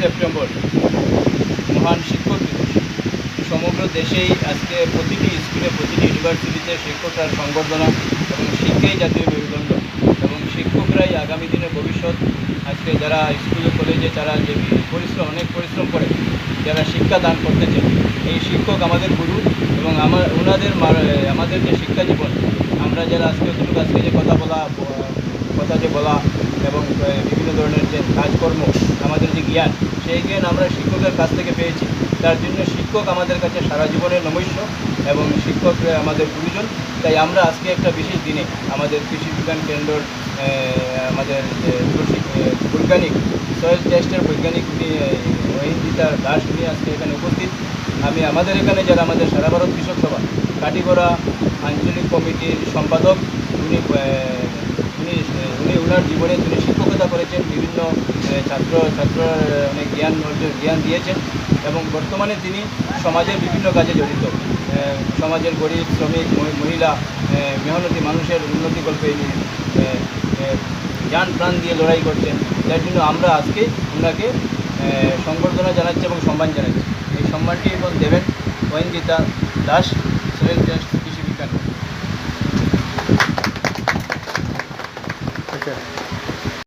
September, মহান শিক্ষক দিবস। সমগ্র দেশেই আজকে প্রতিটি স্কুলে, প্রতিটি ইউনিভার্সিটিতে শিক্ষকরা সংবর্ধনা এবং শিক্ষাই জাতীয় মেরুদণ্ড। এবং শিক্ষকরাই আগামী দিনের ভবিষ্যৎ। আজকে যারা স্কুলে কলেজে, যারা যে পরিশ্রম, অনেক পরিশ্রম করে, যারা শিক্ষা দান করতেছে এই শিক্ষক আমাদের গুরু এবং আমার, ওনাদের আমাদের যে শিক্ষা জীবন, আমরা যারা আজকে আজকে যে কথা বলা কথা যে বলা এবং বিভিন্ন ধরনের যে কাজকর্ম জ্ঞান। সেই জ্ঞান আমরা শিক্ষকের কাছ থেকে পেয়েছি। তার জন্য শিক্ষক আমাদের কাছে সারা জীবনের নমস্য এবং শিক্ষক আমাদের গুরুজন। তাই আমরা আজকে একটা বিশেষ দিনে আমাদের কৃষি বিজ্ঞান কেন্দ্রর আমাদের বৈজ্ঞানিক সয়েল টেস্টের বৈজ্ঞানিক মহিন্দিতা দাস উনি আজকে এখানে উপস্থিত। আমি আমাদের এখানে যারা আমাদের সারা ভারত কৃষক সভা কাটিগড়া আঞ্চলিক কমিটির সম্পাদক, উনি ওনার জীবনে তিনি শিক্ষকতা করেছেন বিভিন্ন ছাত্র ছাত্র অনেক জ্ঞান অর্জন জ্ঞান দিয়েছেন এবং বর্তমানে তিনি সমাজের বিভিন্ন কাজে জড়িত। সমাজের গরিব শ্রমিক মহিলা মেহনতি মানুষের উন্নতি কল্পে ইনি, আহ, আহ, যান প্রাণ দিয়ে লড়াই করছেন। যার জন্য আমরা আজকে ওনাকে সংবর্ধনা জানাচ্ছি এবং সম্মান জানাচ্ছি। এই সম্মানটি এখন দেবেন ওয়েন্দিতা দাস টেস্ট Okay.